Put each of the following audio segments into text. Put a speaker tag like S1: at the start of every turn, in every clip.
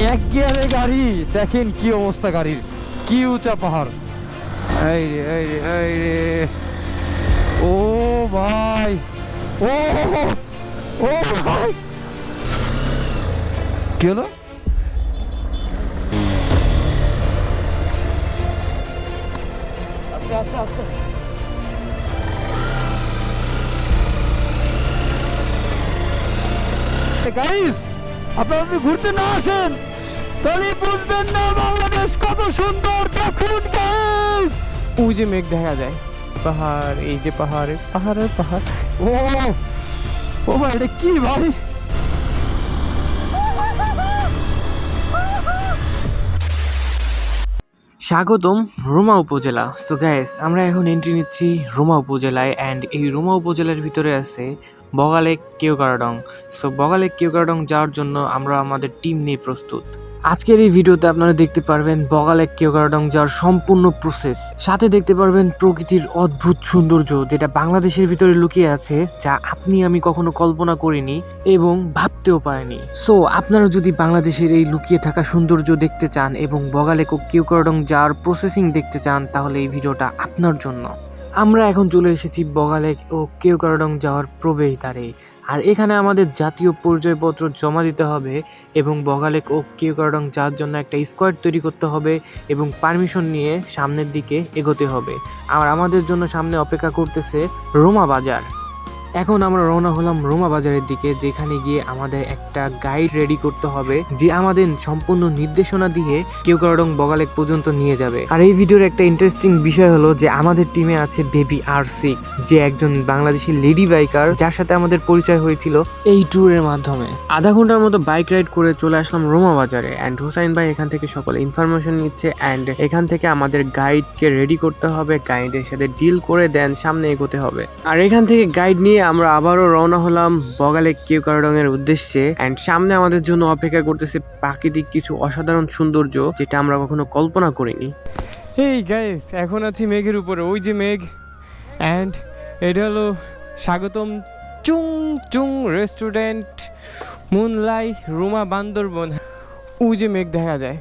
S1: এক গিয়ারে গাড়ি। দেখেন কি অবস্থা গাড়ির। কি উঁচা পাহাড়। এই রে এই রে এই রে। ও ভাই। ও ও ভাই। কি হলো? আস্তে আস্তে আস্তে। গাইস আপনারা যদি ঘুরতে না আসেন, তাহলে বুঝবেন না বাংলাদেশ কত সুন্দর, দেখুন
S2: ওই যে মেঘ দেখা যায়। পাহাড়, এই যে পাহাড়, পাহাড়ের পাহাড়।
S1: ও ও, ভাই, এটা কি ভাই?
S2: স্বাগতম রোমা উপজেলা। সো গ্যাস আমরা এখন এন্ট্রি নিচ্ছি রোমা উপজেলায় অ্যান্ড এই রোমা উপজেলার ভিতরে আছে বগালে কেওকারাডং সো বগালে কেওকারডং যাওয়ার জন্য আমরা আমাদের টিম নিয়ে প্রস্তুত। আজকের এই ভিডিওতে আপনারা দেখতে পারবেন বগালে কেওকারাডং যাওয়ার সম্পূর্ণ প্রসেস সাথে দেখতে পারবেন প্রকৃতির অদ্ভুত সৌন্দর্য যেটা বাংলাদেশের ভিতরে লুকিয়ে আছে, যা আপনি আমি কখনো কল্পনা করিনি এবং ভাবতেও পারিনি। সো আপনারা যদি বাংলাদেশের এই লুকিয়ে থাকা সৌন্দর্য দেখতে চান এবং বগালেক বগালে কিউকারডং যাওয়ার প্রসেসিং দেখতে চান, তাহলে এই ভিডিওটা আপনার জন্য। আমরা এখন চলে এসেছি বগালেক ও কেওকারডং যাওয়ার প্রবেশদ্বারে। আর এখানে আমাদের জাতীয় পরিচয়পত্র জমা দিতে হবে এবং বগালেক ও কেওকারডং যাওয়ার জন্য একটা স্কোয়াড তৈরি করতে হবে এবং পারমিশন নিয়ে সামনের দিকে এগোতে হবে। আর আমাদের জন্য সামনে অপেক্ষা করতেছে রোমা বাজার। এখন আমরা রওনা হলাম রোমা বাজারের দিকে, যেখানে গিয়ে আমাদের একটা গাইড রেডি করতে হবে, যে আমাদের সম্পূর্ণ নির্দেশনা দিয়ে কেউকারডং বগালেক পর্যন্ত নিয়ে যাবে। আর এই ভিডিওর একটা ইন্টারেস্টিং বিষয় হলো যে আমাদের টিমে আছে বেবি আর সিক্স যে একজন বাংলাদেশি লেডি বাইকার যার সাথে আমাদের পরিচয় হয়েছিল এই ট্যুরের মাধ্যমে। আধা ঘণ্টার মতো বাইক রাইড করে চলে আসলাম রোমা বাজারে অ্যান্ড হুসাইন ভাই এখান থেকে সকলে ইনফরমেশন নিচ্ছে অ্যান্ড এখান থেকে আমাদের গাইডকে রেডি করতে হবে গাইডের সাথে ডিল করে দেন, সামনে এগোতে হবে। আর এখান থেকে গাইড নিয়ে আমরা আবারও রওনা হলাম বগালে কেউ এর উদ্দেশ্যে। অ্যান্ড সামনে আমাদের জন্য অপেক্ষা করতেছে প্রাকৃতিক কিছু অসাধারণ সৌন্দর্য যেটা আমরা কখনো কল্পনা করিনি।
S1: এই গাইস এখন আছি মেঘের উপরে, ওই যে মেঘ। অ্যান্ড এটা হলো স্বাগতম চুং চুং রেস্টুরেন্ট মুনলাই রুমা বান্দরবন ওই যে মেঘ দেখা যায়।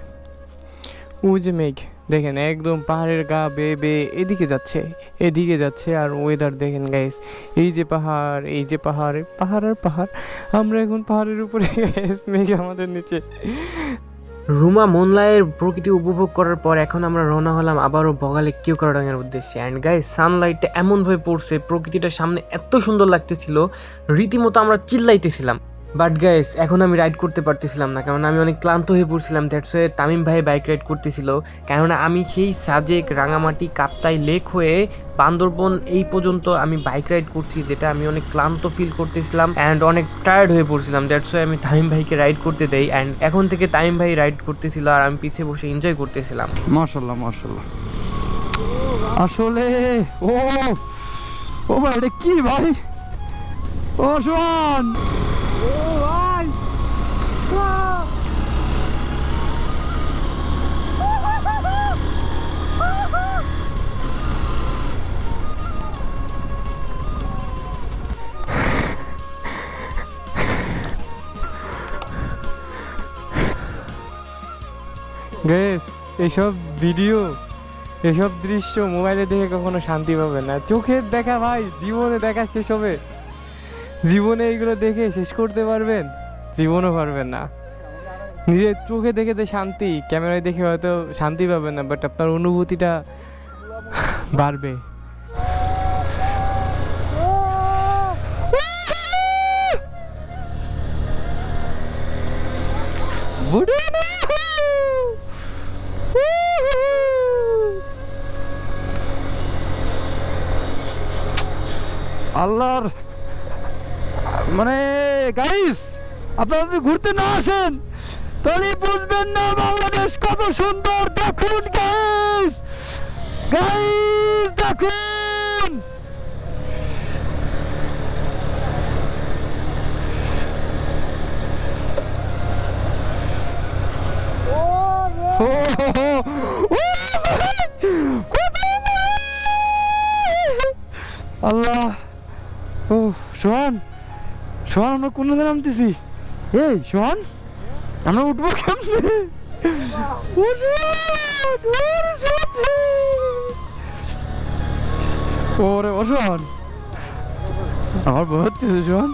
S1: ওই যে মেঘ, দেখেন, একদম পাহাড়ের গা বেয়ে বেয়ে এদিকে যাচ্ছে। এদিকে যাচ্ছে আর ওয়েদার দেখেন গাইস এই যে পাহাড়, এই যে পাহাড় পাহাড় আর পাহাড়, আমরা এখন পাহাড়ের উপরে মেঘ আমাদের নিচে।
S2: রুমা মোনলাইয়ের প্রকৃতি উপভোগ করার পর এখন আমরা রওনা হলাম আবারও বগালে কেউ এর উদ্দেশ্যে। অ্যান্ড গাইস সানলাইটটা এমনভাবে পড়ছে, প্রকৃতিটা সামনে এত সুন্দর লাগতেছিল, রীতিমতো আমরা চিল্লাইতেছিলাম। বাট গাইস এখন আমি রাইড করতে পারতেছিলাম না কারণ আমি অনেক ক্লান্ত হয়ে পড়ছিলাম দ্যাটস ওয়ে তামিম ভাই বাইক রাইড করতেছিল, কেননা আমি সেই সাজেক রাঙামাটি কাপ্তাই লেক হয়ে বান্দরবন এই পর্যন্ত আমি বাইক রাইড করছি, যেটা আমি অনেক ক্লান্ত ফিল করতেছিলাম অ্যান্ড অনেক টায়ার্ড হয়ে পড়ছিলাম দ্যাটস ওয়ে আমি তামিম ভাইকে রাইড করতে দেই অ্যান্ড এখন থেকে তামিম ভাই রাইড করতেছিল আর আমি পিছিয়ে বসে এনজয় করতেছিলাম।
S1: মাশাল্লাহ মাশাল্লাহ আসলে, ও ও ভাই, এটা কি ভাই? ও শোন ভাই এসব ভিডিও এসব দৃশ্য মোবাইলে দেখে কখনো শান্তি পাবে না। চোখের দেখা ভাই, জীবনে দেখা শেষ হবে। জীবনে এইগুলো দেখে শেষ করতে পারবেন, জীবনও পারবেন না। নিজের চোখে দেখে তো শান্তি, ক্যামেরায় দেখে হয়তো শান্তি পাবেন না বাট আপনার অনুভূতিটা বাড়বে। আল্লাহর মানে গাইস আপনারা যদি ঘুরতে না আসেন, তাহলে বুঝবেন না বাংলাদেশ কত সুন্দর। দেখুন গাইস গাইস দেখুন? আল্লাহ ও সোহান। সোহান আমরা কোন নামতেছি? এই সোহান আমরা উঠবো কেমনে? ওরে ওষুন আমার বহুত ওষুন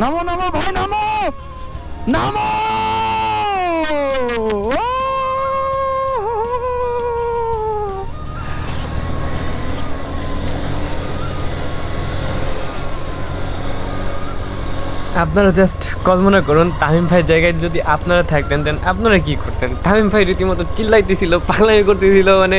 S1: নামো নামো, ভাই, নামো নামো! আপনারা জাস্ট কল্পনা করুন, তামিম ভাই জায়গায় যদি আপনারা থাকতেন দেন আপনারা কি করতেন? তামিম ভাই রীতিমতো চিল্লাইতেছিল, পাগলামি করতেছিল মানে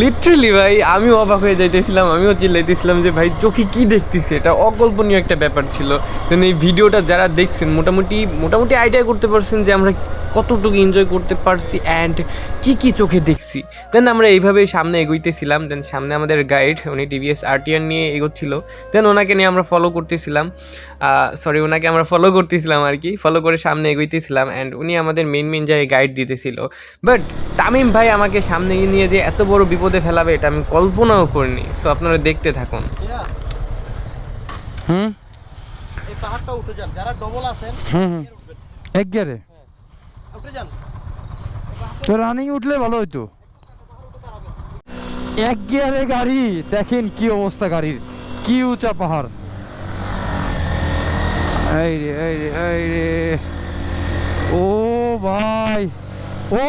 S1: লিটারেলি ভাই, আমিও অবাক হয়ে যাইতেছিলাম, আমিও চিল্লাইতেছিলাম যে, ভাই, চোখে কি দেখতেছি? এটা অকল্পনীয় একটা ব্যাপার ছিল। দেন এই ভিডিওটা যারা দেখছেন, মোটামুটি মোটামুটি আইডিয়া করতে পারছেন যে, আমরা কতটুকু এনজয় করতে পারছি অ্যান্ড কি কি চোখে দেখছি। দেন আমরা এইভাবেই সামনে এগোইতেছিলাম দেন সামনে আমাদের গাইড উনি টিভিএস আরটিআর নিয়ে এগোচ্ছিল। দেন ওনাকে নিয়ে আমরা ফলো করতেছিলাম। সরি ওনাকে আমরা ফলো করতেছিলাম আর কি। ফলো করে সামনে এগোইতেছিলাম অ্যান্ড উনি আমাদের মেন মেন জায়গায় গাইড দিতেছিল। বাট তামিম ভাই আমাকে সামনে নিয়ে যে এত বড় বিপদে ফেলাবে এটা আমি কল্পনাও করিনি। সো আপনারা দেখতে থাকুন। হুম?
S3: এই পাহাড়টা উঠে যান। যারা ডবল আছেন
S1: হুম এক গিয়ারে?
S3: উঠে যান।
S1: তো রানিং উঠলে ভালো হইতো। এক গিয়ারে গাড়ি দেখেন কি অবস্থা গাড়ির। কি উঁচা পাহাড়। এই রে এই রে এই রে ও ভাই ও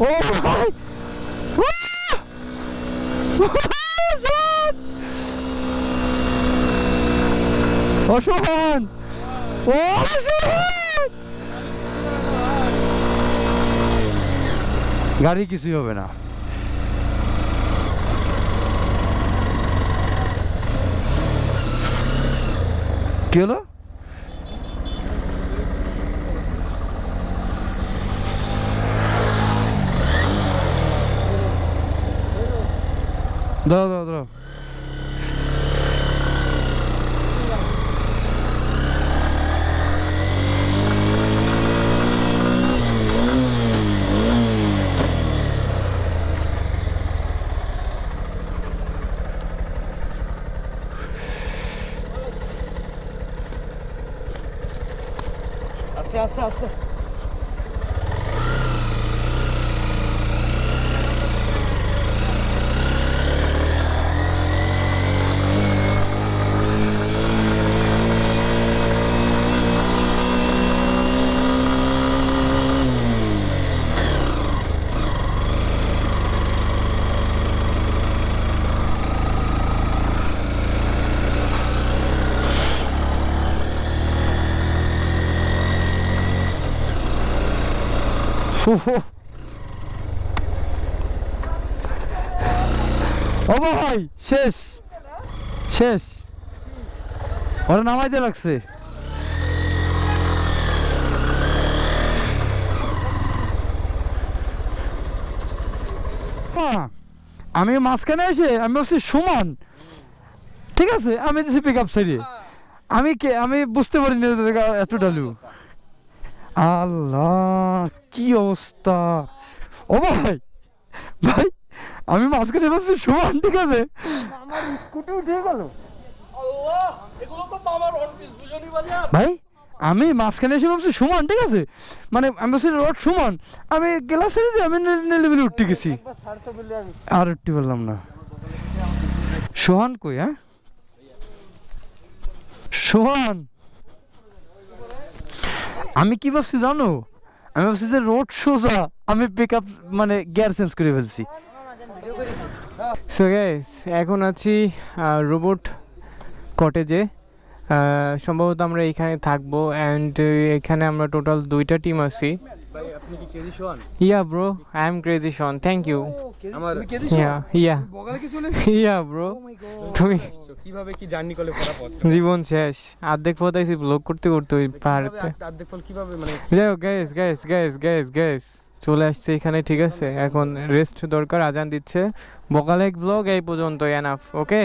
S1: ও ভাই ও গাড়ি কিছুই হবে না কি হলো দাও দাও দাও
S3: আস্তে আস্তে
S1: ও ভাই, শেষ। শেষ। ওরা নামাইতে লাগছে আমি মাঝখানে এসে, আমি ভাবছি, সমান, ঠিক আছে? আমি দিচ্ছি পিক আপ সাইডে আমি কে আমি বুঝতে পারিনি এত ডালু আল্লাহ কি অবস্থা? ও ভাই ভাই আমি মাঝখানে ভাবছি সমান ঠিক আছে?
S3: আমার স্কুটি উঠে গেল। আল্লাহ এগুলো তো মামার অন পিস বুঝনি বাজার
S1: ভাই আমি মাঝখানে এসে ভাবছি সমান ঠিক আছে? মানে আমি ভাবছি রোড সমান। আমি গেলাস আমি নেলে বেলে উঠতে গেছি। আর উঠতে পারলাম না। সোহান কই হ্যাঁ? সোহান আমি কি ভাবছি জানো? আমি ভাবছি যে রোড সোজা আমি পিক আপ মানে গিয়ার চেঞ্জ করে ফেলছি। সো গ্যাস এখন আছি রোবট কটেজে সম্ভবত আমরা এখানে থাকব অ্যান্ড এখানে আমরা টোটাল দুইটা টিম আছি।
S3: ভাই আপনি কি কেজি শোন
S1: yeah bro I am crazy Shawn thank you
S3: আমার
S1: ইয়া ইয়া
S3: বগালে কি চলে
S1: ইয়া ব্রো তুমি
S3: কীভাবে কি জার্নি করলে পড়া পথ
S1: জীবন শেষ। অর্ধেক পথ আইসি ব্লগ করতে করতে ওই পাহাড়তে।
S3: অর্ধেক ফল কীভাবে মানে
S1: যাই হোক gas gas gas gas gas চলে আসছে এখানে ঠিক আছে? এখন রেস্ট দরকার আজান দিচ্ছে। বকালেক ব্লগ এই পর্যন্ত এনাফ ওকে